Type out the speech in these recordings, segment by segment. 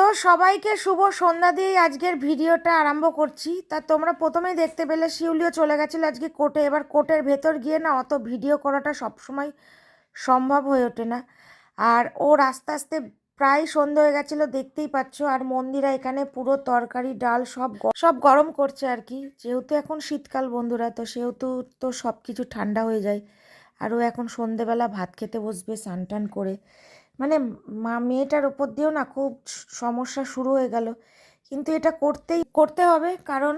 তো সবাইকে শুভ সন্ধ্যা দিয়েই আজকের ভিডিওটা আরম্ভ করছি। তা তোমরা প্রথমেই দেখতে পেলে শিউলিও চলে গেছিল আজকে কোর্টে। এবার কোর্টের ভেতর গিয়ে না অত ভিডিও করাটা সবসময় সম্ভব হয়ে ওঠে না। আর ওর আস্তে আস্তে প্রায় সন্ধ্যা হয়ে গেছিল, দেখতেই পাচ্ছ। আর মন্দিরা এখানে পুরো তরকারি, ডাল সব সব গরম করছে আর কি। যেহেতু এখন শীতকাল বন্ধুরা, তো সেহেতু তো সব কিছু ঠান্ডা হয়ে যায়। আর ও এখন সন্ধেবেলা ভাত খেতে বসবে স্নান টান করে। মানে মা, মেয়েটার ওপর দিয়েও না খুব সমস্যা শুরু হয়ে গেল। কিন্তু এটা করতেই, করতে হবে কারণ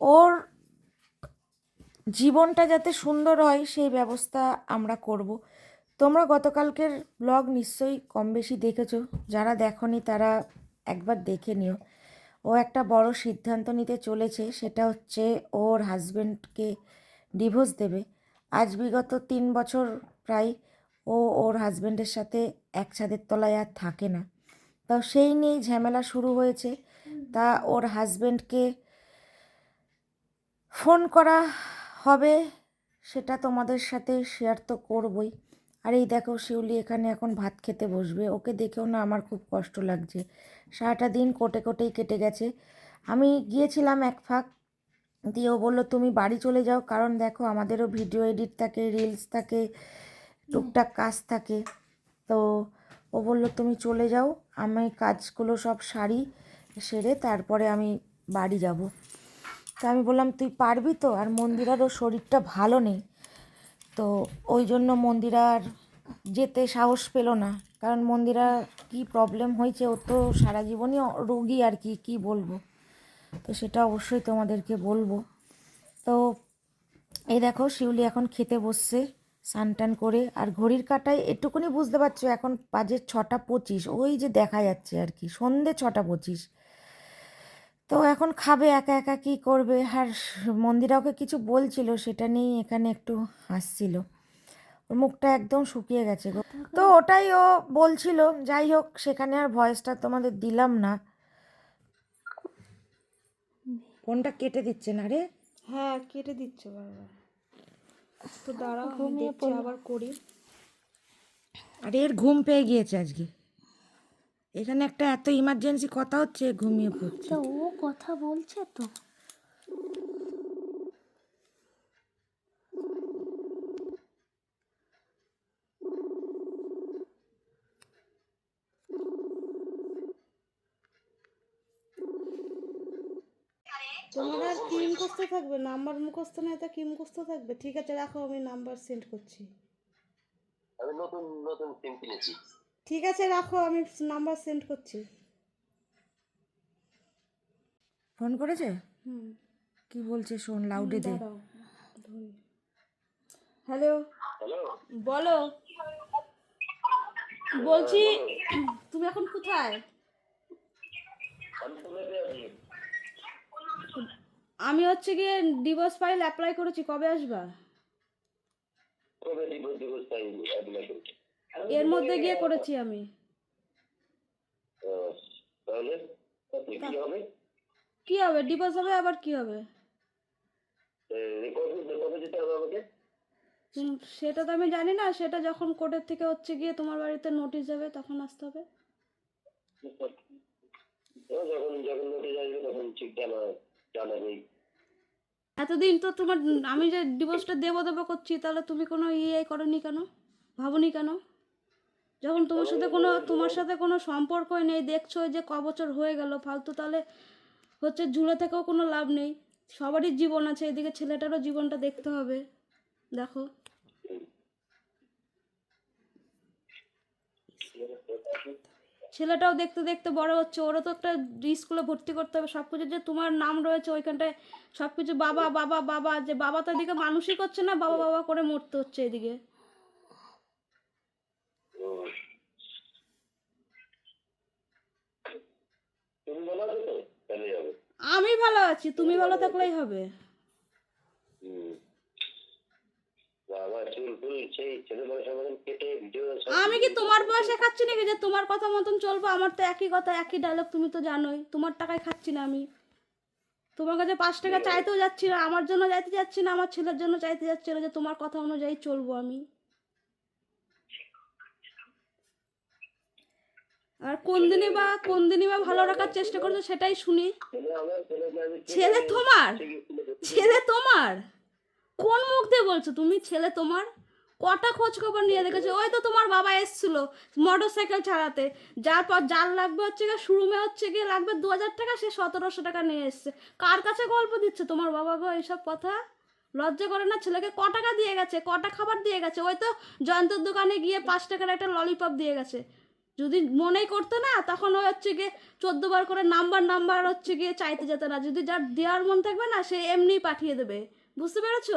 ওর জীবনটা যাতে সুন্দর হয় সেই ব্যবস্থা আমরা করব। তোমরা গতকালকের ব্লগ নিশ্চয়ই কম বেশি দেখেছ। যারা দেখনি তারা একবার দেখে নিও। ও একটা বড় সিদ্ধান্ত নিতে চলেছে, সেটা হচ্ছে ওর হাজবেন্ডকে ডিভোর্স দেবে। আজ বিগত তিন বছর প্রায় ও ওর হাজবেন্ডের সাথে এক ছাদের তলায় আর থাকে না। তো সেই নিয়েই ঝামেলা শুরু হয়েছে। তা ওর হাজবেন্ডকে ফোন করা হবে, সেটা তোমাদের সাথে শেয়ার তো করবই। আর এই দেখো শিউলি এখানে এখন ভাত খেতে বসবে। ওকে দেখেও না আমার খুব কষ্ট লাগছে। সারাটা দিন কোটে কোটেই কেটে গেছে। আমি গিয়েছিলাম এক ফাঁক। দিয়ে ও বলল, তুমি বাড়ি চলে যাও। কারণ দেখো আমাদেরও ভিডিও এডিট থাকে রিলস থাকে। টুকটাক কাজ থাকে। তো ও বলল, তুমি চলে যাও, আমি কাজগুলো সব সারি, সেরে তারপরে আমি বাড়ি যাব। তা আমি বললাম, তুই পারবি তো? আর মন্দিরারও শরীরটা ভালো নেই। তো ওই জন্য মন্দিরার যেতে সাহস পেল না। কারণ মন্দিরা কি প্রবলেম হয়েছে? ও তো সারা জীবনই রোগী আর কি কি বলব? তো সেটা অবশ্যই তোমাদেরকে বলব। তো এই দেখো, শিউলি এখন খেতে বসছে। স্নান টান করে আর ঘড়ির কাটায় এটুকুনি বুঝতে পারছ এখন বাজে ছটা পঁচিশ ওই যে দেখা যাচ্ছে আর কি সন্ধে ছটা পঁচিশ। তো এখন খাবে একা একা কি করবে? আর মন্দিরা ওকে কিছু বলছিল সেটা নিয়েই এখানে একটু হাসছিল। ওর মুখটা একদম শুকিয়ে গেছে গো। তো ওটাই ও বলছিল যাই হোক সেখানে আর ভয়েসটা তোমাদের দিলাম না। ফোনটা কেটে দিচ্ছে না রে? হ্যাঁ কেটে দিচ্ছে বারবার। তো দাঁড়াও ঘুমিয়ে দেখছি আবার করি। আর এর ঘুম পেয়ে গিয়েছে আজকে। এখানে একটা এত ইমার্জেন্সি কথা হচ্ছে ঘুমিয়ে পড়ছে। ও কথা বলছে তো। তোমার আর কি মুখস্থ থাকবে নাম্বার মুখস্থ নেই তা কি মুখস্থ থাকবে? ঠিক আছে রাখো আমি নাম্বার সেন্ড করছি। আমি নতুন নতুন সিম কিনেছি। ঠিক আছে রাখো আমি নাম্বার সেন্ড করছি। ফোন করেছে? হুম। কি বলছে শোন লাউডে দে। হ্যালো হ্যালো বলো। বলছি তুমি এখন কোথায়? আমি হচ্ছে গিয়ে ডিভোর্স ফাইল অ্যাপ্লাই করেছি কবে আসবা? কবে তাই অ্যাপ্লাই করছি এর মধ্যে গিয়ে করেছি আমি। তাহলে কি হবে? কি হবে? ডিভোর্স হবে আবার কি হবে? রেকর্ড কবে যেতে হবে আমাকে? সেটা তো আমি জানি না সেটা যখন কোর্টের থেকে হচ্ছে গিয়ে তোমার বাড়িতে নোটিশ যাবে তখন আসতে হবে। যখন যখন নোটিশ আসবে তখন ঠিক জানা জানাবেই এতদিন তো তোমার, আমি যে ডিভোর্সটা দেবো দেবো করছি, তাহলে তুমি কোনো ইয়ে করনি কেন? ভাবনি কেন? যখন তোমার সাথে কোনো, তোমার সাথে কোনো সম্পর্কই নেই, দেখছ যে ক বছর হয়ে গেল, ফালতু, তাহলে হচ্ছে ঝুলে থেকেও কোনো লাভ নেই। সবারই জীবন আছে, এদিকে ছেলেটারও জীবনটা দেখতে হবে। দেখো। ছেলেটাও দেখতে দেখতে বড় হচ্ছে ওরও তো একটা স্কুলে ভর্তি করতে হবে সব কিছু যে তোমার নাম রয়েছে ওইখানটায় সব কিছু বাবা বাবা বাবা যে বাবা তো এদিকে মানুষই করছে না বাবা বাবা করে মরতে হচ্ছে এদিকে। আমি ভালো আছি তুমি ভালো থাকলেই হবে। হুম আমার চুল ফুল সেই ছেলে বয়সের মতন কেটে ভিডিও আমি কি তোমার বয়সে খাচ্ছি নাকি যে তোমার কথা মতন চলবো? আমার তো একই কথা একই ডায়লগ তুমি তো জানোই। তোমার টাকায় খাচ্ছি না আমি। তোমার কাছে পাঁচ টাকা চাইতেও যাচ্ছি না আমার জন্য যাইতে যাচ্ছি না আমার ছেলের জন্য চাইতে যাচ্ছি না যে তোমার কথা অনুযায়ী চলবো আমি। আর কোন দিনই বা কোন দিনই বা ভালো রাখার চেষ্টা করছ সেটাই শুনি। ছেলে তোমার? ছেলে তোমার? কোন মুখ দিয়ে বলছো তুমি? ছেলে তোমার? কটা খোঁজ খবর নিয়ে দেখেছে? ওই তো তোমার বাবা এসছিল মোটর সাইকেল চালাতে যার পর যার লাগবে হচ্ছে গিয়ে শুরুমে হচ্ছে গিয়ে লাগবে দু হাজার টাকা, সে সতেরোশো টাকা নিয়ে এসছে। কার কাছে গল্প দিচ্ছে? তোমার বাবা গো, এইসব কথা? লজ্জা করে না? ছেলেকে ক টাকা দিয়ে গেছে? কটা খাবার দিয়ে গেছে? ওই তো জয়ন্তর দোকানে গিয়ে পাঁচ টাকার একটা ললিপপ দিয়ে গেছে। যদি মনেই করতো না, তখন ওই হচ্ছে গিয়ে চোদ্দ বার করে নাম্বার নাম্বার হচ্ছে গিয়ে চাইতে যেত না। যদি যার দেওয়ার মন থাকবে না, সে এমনিই পাঠিয়ে দেবে। বুঝতে পেরেছ?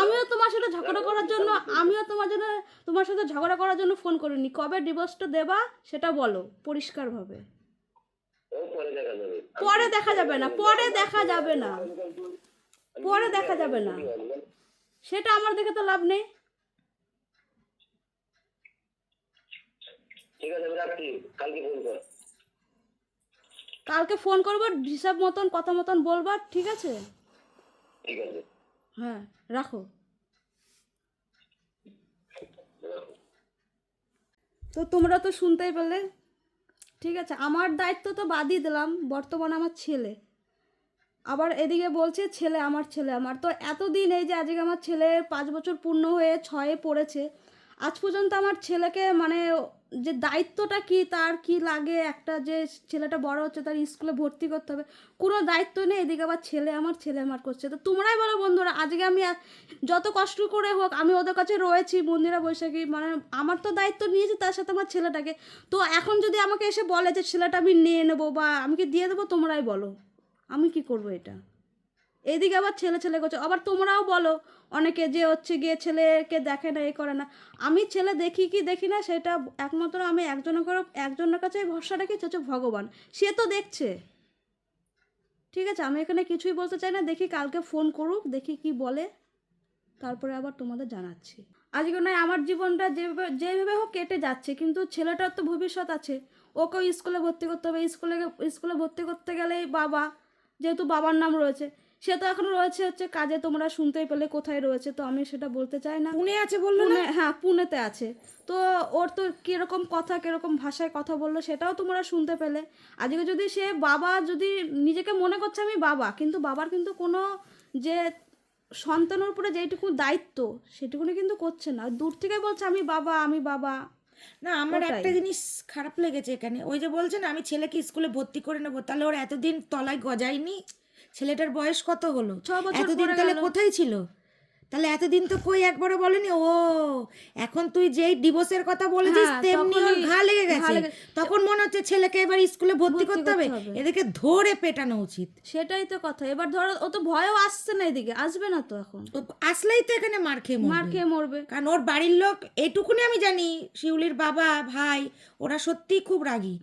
আমিও তোমার সাথে ঝগড়া করার জন্য আমিও তোমার জন্য তোমার সাথে ঝগড়া করার জন্য ফোন করিনি। কবে ডিভোর্সটা দেবা সেটা বলো পরিষ্কারভাবে। পরে দেখা যাবে। না পরে দেখা যাবে না। পরে দেখা যাবে না। সেটা আমার দেখে তো লাভ নেই। ঠিক আছে কালকে ফোন কর। কালকে ফোন করব হিসাব মতন কথা মতন বলবা ঠিক আছে? ঠিক আছে। হ্যাঁ রাখো। তো তোমরা তো শুনতেই পেলে। ঠিক আছে, আমার দায়িত্ব তো বাদই দিলাম, বর্তমানে আমার ছেলে। আবার এদিকে বলছে, ছেলে আমার ছেলে। আমার তো এতদিন এই যে আজকে আমার ছেলে পাঁচ বছর পূর্ণ হয়ে ছয়ে পড়েছে আজ পর্যন্ত আমার ছেলেকে মানে যে দায়িত্বটা কি, তার কি লাগে? একটা যে ছেলেটা বড় হচ্ছে, তার স্কুলে ভর্তি করতে হবে, কোনো দায়িত্ব নেই। এদিকে আবার ছেলে আমার ছেলে আমার করছে। তো তোমরাই বলো বন্ধুরা, আজকে আমি যত কষ্ট করে হোক, আমি ওদের কাছে রয়েছি, মন্দিরা বৈশাখী মানে আমার তো দায়িত্ব নিয়েছি তার সাথে আমার ছেলেটাকে। তো এখন যদি আমাকে এসে বলে যে ছেলেটা আমি নিয়ে নেব বা আমি কি দিয়ে দেবো, তোমরাই বলো। আমি কি করব এটা? এদিকে আবার ছেলে ছেলে করছে। আবার তোমরাও বলো, অনেকে যে হচ্ছে গিয়ে ছেলেকে দেখে না, এ করে না। আমি ছেলে দেখি কি দেখি না, সেটা একমাত্র আমি একজনের করে একজনের কাছে ভরসা রাখি হচ্ছে ভগবান। সে তো দেখছে। ঠিক আছে, আমি এখানে কিছুই বলতে চাই না। দেখি কালকে ফোন করুক, দেখি কি বলে। তারপরে আবার তোমাদের জানাচ্ছি। আজকে নয়, আমার জীবনটা যেভাবে যেভাবে হোক কেটে যাচ্ছে, কিন্তু ছেলেটার তো ভবিষ্যৎ আছে। ওকেও স্কুলে ভর্তি করতে হবে। স্কুলে স্কুলে ভর্তি করতে গেলেই বাবা, যেহেতু বাবার নাম রয়েছে সে তো এখন রয়েছে হচ্ছে কাজে তোমরা শুনতেই পেলে কোথায় রয়েছে তো আমি সেটা বলতে চাই না। পুনে আছে বলল না? হ্যাঁ পুনেতে আছে। তো ওর তো কীরকম কথা কীরকম ভাষায় কথা বলল সেটাও তোমরা শুনতে পেলে। আজকে যদি সে বাবা যদি নিজেকে মনে করছে আমি বাবা কিন্তু বাবার কিন্তু কোনো যে সন্তানের উপরে যেইটুকু দায়িত্ব সেটুকুনি কিন্তু করছে না। দূর থেকে বলছে আমি বাবা আমি বাবা। না আমার একটা জিনিস খারাপ লেগেছে এখানে। ওই যে বলছে না আমি ছেলেকে স্কুলে ভর্তি করে নেব তাহলে ওর এতদিন তলায় গজায়নি? ছেলেটার বয়স কত হলো? এতদিন তাহলে কোথায় ছিল? তাহলে এতদিন তো কই একবারও বলেনি? ও এখন তুই যেই ডিভোর্সের কথা বলেছিস হ্যাঁ, তেমনি ওর ঘা লেগে গেছে। তখন মনে হচ্ছে ছেলেকে এবার স্কুলে ভর্তি করতে হবে। এদেরকে ধরে পেটানো উচিত। সেটাই তো কথা। এবার ধরো ও তো ভয়ও আসছে না এদিকে। আসবে না তো এখন। আসলেই তো এখানে মার খেয়ে মার খেয়ে মরবে। কারণ ওর বাড়ির লোক এইটুকুনি আমি জানি। শিউলির বাবা ভাই ওরা সত্যিই খুব রাগী।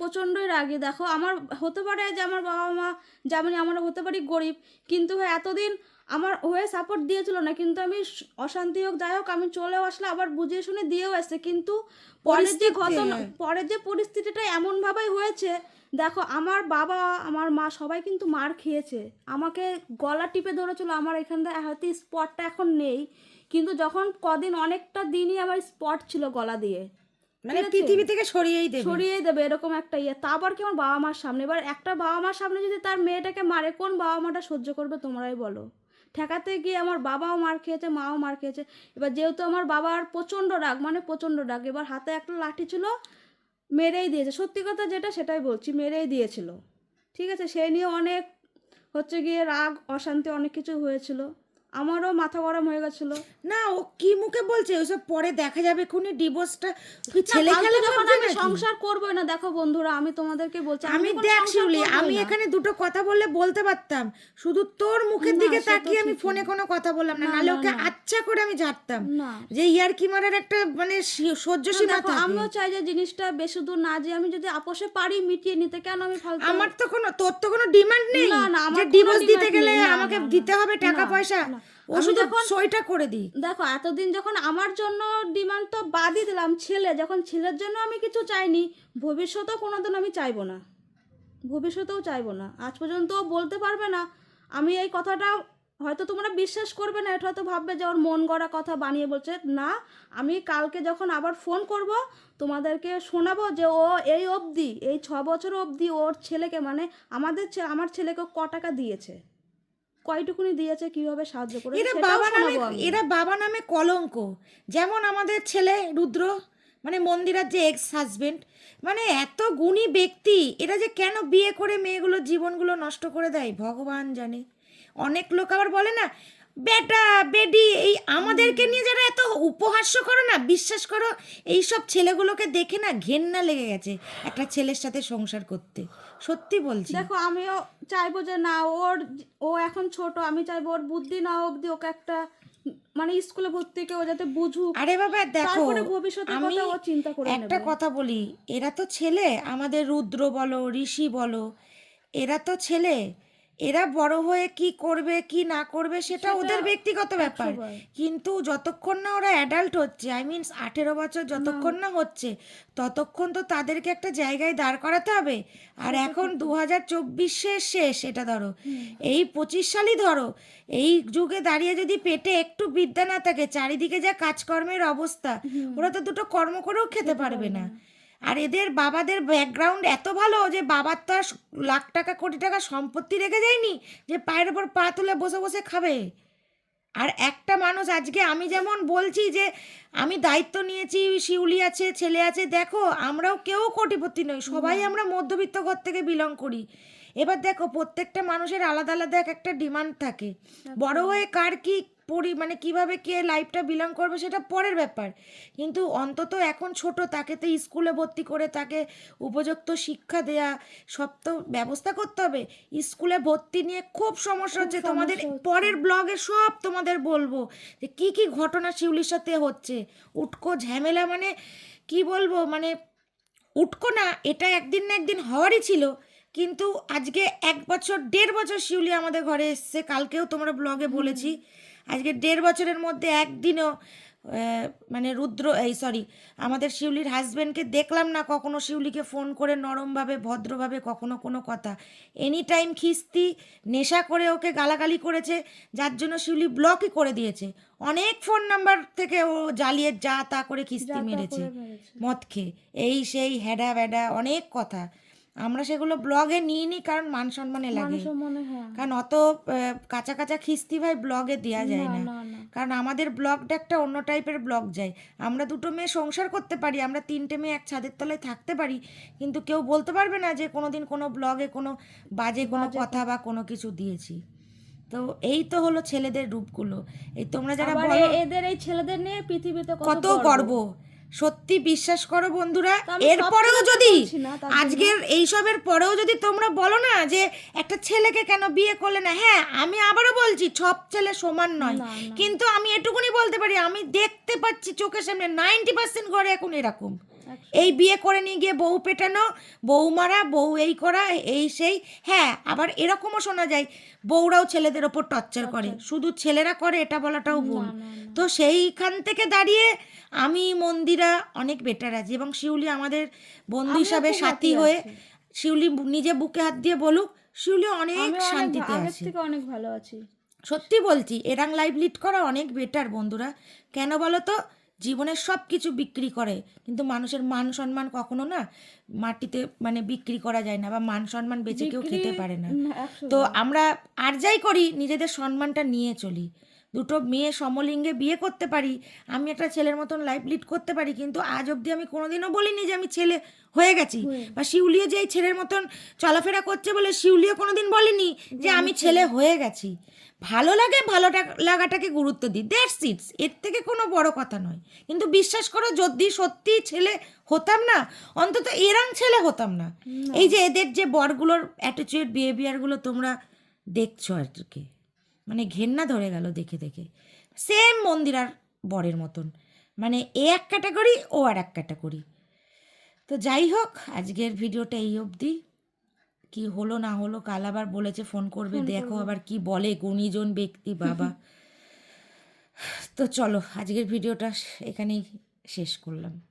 প্রচণ্ডই রাগি। দেখো আমার হতে পারে যে আমার বাবা মা যেমন আমরা হতে পারি গরিব কিন্তু হ্যাঁ, এতদিন আমার হয়ে সাপোর্ট দিয়েছিল না কিন্তু আমি অশান্তি হোক যাই হোক আমি চলেও আসলে আবার বুঝিয়ে শুনে দিয়েও এসছে। কিন্তু পরের যে ঘটনা। পরের যে পরিস্থিতিটা এমনভাবেই হয়েছে দেখো আমার বাবা আমার মা সবাই কিন্তু মার খেয়েছে। আমাকে গলা টিপে ধরেছিল আমার এখানটা হয়তো স্পটটা এখন নেই। কিন্তু যখন কদিন অনেকটা দিনই আমার স্পট ছিল গলা দিয়ে। মানে পৃথিবী থেকে সরিয়েই দেবে। সরিয়ে দেবে এরকম একটা ইয়ে। তারপর কি আমার বাবা মার সামনে? এবার একটা বাবা মার সামনে যদি তার মেয়েটাকে মারে কোন বাবা মাটা সহ্য করবে তোমরাই বলো? ঠেকাতে গিয়ে আমার বাবাও মার খেয়েছে মাও মার খেয়েছে। এবার যেহেতু আমার বাবার প্রচণ্ড রাগ মানে প্রচণ্ড রাগ এবার হাতে একটা লাঠি ছিল মেরেই দিয়েছে। সত্যি কথা যেটা সেটাই বলছি মেরেই দিয়েছিল। ঠিক আছে? সেই নিয়ে অনেক হচ্ছে গিয়ে রাগ অশান্তি অনেক কিছু হয়েছিল। আমারও মাথা গরম হয়ে গেছিল। না ও কি মুখে বলছে? ওইসব পরে দেখা যাবে খুনি ডিভোর্সটা ছেলে খেলে আমি সংসার করবোই না দেখো বন্ধুরা আমি তোমাদেরকে বলছি আমি দেখ শিউলি আমি এখানে দুটো কথা বললে বলতে পারতাম। শুধু তোর মুখের দিকে তাকিয়ে আমি ফোনে কোনো কথা বললাম না না, নাহলে ওকে আচ্ছা করে আমি ঝাড়তাম। যে ইয়ার কি মারার একটা মানে সহ্য সীমা থাকে। আমিও চাই যে জিনিসটা বেশি দূর না যে আমি যদি আপোষে পারি মিটিয়ে নিতে কেন আমি ফালতু? আমার তো কোনো তোর তো কোনো ডিমান্ড নেই না, না, আমার যে ডিভোর্স দিতে গেলে আমাকে। দিতে হবে টাকা পয়সা? না। ও আমি যখন- সইটা করে দিই। দেখো এতদিন যখন আমার জন্য ডিমান্ড তো বাদই দিলাম ছেলে যখন ছেলের জন্য আমি কিছু চাইনি ভবিষ্যতেও কোনোদিন আমি চাইব না। ভবিষ্যতেও চাইব না। আজ পর্যন্ত বলতে পারবে না আমি এই কথাটা হয়তো তোমরা বিশ্বাস করবে না এটা হয়তো ভাববে যে ওর মন গড়া কথা বানিয়ে বলছে না আমি কালকে যখন আবার ফোন করব তোমাদেরকে শোনাবো যে ও এই অবধি এই ছ বছর অবধি ওর ছেলেকে মানে আমাদের আমার ছেলেকে ক টাকা দিয়েছে। কয়টুকুনি দিয়েছে কীভাবে সাহায্য করে এরা বাবা নামে এরা বাবা নামে কলঙ্ক। যেমন আমাদের ছেলে রুদ্র মানে মন্দিরার যে এক্স হাজবেন্ড মানে এত গুণী ব্যক্তি এরা যে কেন বিয়ে করে মেয়েগুলোর জীবনগুলো নষ্ট করে দেয়? ভগবান জানে। অনেক লোক আবার বলে না বেটা বেডি এই আমাদেরকে নিয়ে যারা এত উপহাস্য করো না বিশ্বাস করো এই সব ছেলেগুলোকে দেখে না ঘেন্না লেগে গেছে একটা ছেলের সাথে সংসার করতে। সত্যি বলছি। দেখো আমিও চাইব যে না ওর ও এখন ছোট আমি চাইব ওর বুদ্ধি না অবধি ওকে একটা মানে স্কুলে ভর্তি কে ও যাতে বুঝুক। আরে বাবা দেখো ভবিষ্যতে আমি কথা ও চিন্তা করে একটা কথা বলি এরা তো ছেলে আমাদের রুদ্র বলো ঋষি বলো এরা তো ছেলে। এরা বড় হয়ে কি করবে কি না করবে সেটা ওদের ব্যক্তিগত ব্যাপার। কিন্তু যতক্ষণ না ওরা অ্যাডাল্ট হচ্ছে আই মিনস আঠেরো বছর যতক্ষণ না হচ্ছে ততক্ষণ তো তাদেরকে একটা জায়গায় দাঁড় করাতে হবে। আর এখন দু হাজার চব্বিশের শেষ এটা ধরো। এই পঁচিশ সালই ধরো এই যুগে দাঁড়িয়ে যদি পেটে একটু বিদ্যা না থাকে চারিদিকে যা কাজকর্মের অবস্থা ওরা তো দুটো কর্ম করেও খেতে পারবে না। আর এদের বাবাদের ব্যাকগ্রাউন্ড এত ভালো যে বাবার তো আর লাখ টাকা কোটি টাকা সম্পত্তি রেখে যায়নি যে পায়ের ওপর পা তুলে বসে বসে খাবে। আর একটা মানুষ আজকে আমি যেমন বলছি যে আমি দায়িত্ব নিয়েছি শিউলি আছে ছেলে আছে দেখো আমরাও কেউ কোটিপতি নই সবাই আমরা মধ্যবিত্ত ঘর থেকে বিলং করি। এবার দেখো প্রত্যেকটা মানুষের আলাদা আলাদা এক একটা ডিমান্ড থাকে। বড় হয়ে কার কি পরি মানে কীভাবে কে লাইফটা বিলং করবে সেটা পরের ব্যাপার। কিন্তু অন্তত এখন ছোট তাকে তো স্কুলে ভর্তি করে তাকে উপযুক্ত শিক্ষা দেয়া সব তো ব্যবস্থা করতে হবে। স্কুলে ভর্তি নিয়ে খুব সমস্যা হচ্ছে। তোমাদের পরের ব্লগে সব তোমাদের বলব যে কি কি ঘটনা শিউলির সাথে হচ্ছে। উটকো ঝামেলা মানে কি বলব? মানে উটকো না এটা একদিন না একদিন হওয়ারই ছিল। কিন্তু আজকে এক বছর দেড় বছর শিউলি আমাদের ঘরে এসছে। কালকেও তোমরা ব্লগে বলেছি। আজকে দেড় বছরের মধ্যে একদিনও মানে রুদ্র এই সরি আমাদের শিউলির হাজব্যান্ডকে দেখলাম না কখনো শিউলিকে ফোন করে নরমভাবে ভদ্রভাবে কখনো কোনো কথা। এনি টাইম খিস্তি নেশা করে ওকে গালাগালি করেছে যার জন্য শিউলি ব্লকই করে দিয়েছে। অনেক ফোন নাম্বার থেকে ও জ্বালিয়ে যা তা করে খিস্তি মেরেছে মদ খেয়ে। এই সেই হ্যাডা ব্যাডা অনেক কথা। আমরা সেগুলো ব্লগে নিইনি কারণ মান সম্মানে লাগে। মনে কারণ অত কাঁচা কাঁচা খিস্তি ভাই ব্লগে দেওয়া যায় না না। না কারণ আমাদের ব্লগটা একটা অন্য টাইপের ব্লগ যায়। আমরা দুটো মেয়ে সংসার করতে পারি আমরা তিনটে মেয়ে এক ছাদের তলায় থাকতে পারি কিন্তু কেউ বলতে পারবে না যে কোনোদিন কোনো ব্লগে কোনো বাজে কোনো কথা বা কোনো কিছু দিয়েছি। তো এই তো হলো ছেলেদের রূপগুলো। এই তোমরা যারা এদের এই ছেলেদের নিয়ে পৃথিবীতে কত গর্ব। সত্যি বিশ্বাস করো বন্ধুরা এর পরেও এরপরেও যদি আজকের এইসবের পরেও যদি তোমরা বলো না যে একটা ছেলেকে কেন বিয়ে করলে না হ্যাঁ আমি আবারও বলছি সব ছেলে সমান নয়। কিন্তু আমি এটুকুনি বলতে পারি আমি দেখতে পাচ্ছি চোখের সামনে নাইনটি পার্সেন্ট ঘরে এখন এরকম। এই বিয়ে করে নিয়ে গিয়ে বউ পেটানো বউ মারা বউ এই করা এই সেই। হ্যাঁ আবার এরকমও শোনা যায় বউরাও ছেলেদের ওপর টর্চার করে। শুধু ছেলেরা করে এটা বলাটাও ভুল। তো সেইখান থেকে দাঁড়িয়ে আমি মন্দিরা অনেক বেটার আছি এবং শিউলি আমাদের বন্ধু হিসাবে সাথী হয়ে শিউলি নিজে বুকে হাত দিয়ে বলুক শিউলি অনেক শান্তিতে আছে। থেকে অনেক ভালো আছি। সত্যি বলছি এরাং লাইভ লিড করা অনেক বেটার বন্ধুরা। কেন বলো তো? জীবনের সব কিছু বিক্রি করে। কিন্তু মানুষের মান সম্মান কখনো না মাটিতে মানে বিক্রি করা যায় না বা মান সম্মান বেঁচে কেউ খেতে পারে না। তো আমরা আর যাই করি নিজেদের সম্মানটা নিয়ে চলি। দুটো মেয়ে সমলিঙ্গে বিয়ে করতে পারি আমি একটা ছেলের মতন লাইফ লিড করতে পারি কিন্তু আজ অবধি আমি কোনোদিনও বলিনি যে আমি ছেলে হয়ে গেছি। বা শিউলিও যে এই ছেলের মতন চলাফেরা করছে বলে শিউলিও কোনোদিন বলিনি যে আমি ছেলে হয়ে গেছি। ভালো লাগে ভালোটা লাগাটাকে গুরুত্ব দিই। দ্যাটস ইটস এর থেকে কোনো বড় কথা নয়। কিন্তু বিশ্বাস করো যদি সত্যি ছেলে হতাম না অন্তত এরাং ছেলে হতাম না। এই যে এদের যে বরগুলোর অ্যাটিচিউড বিহেভিয়ারগুলো তোমরা দেখছ আর কি মানে ঘেন্না ধরে গেল দেখে দেখে। সেম মন্দিরার বরের মতন। মানে এ এক ক্যাটাগরি ও আর এক ক্যাটাগরি তো যাই হোক আজকের ভিডিওটা এই অবধি। কি হলো না হলো কাল আবার বলেছে ফোন করবে দেখো আবার কি বলে গুণীজন ব্যক্তি বাবা। তো চলো আজকের ভিডিওটা এখানেই শেষ করলাম।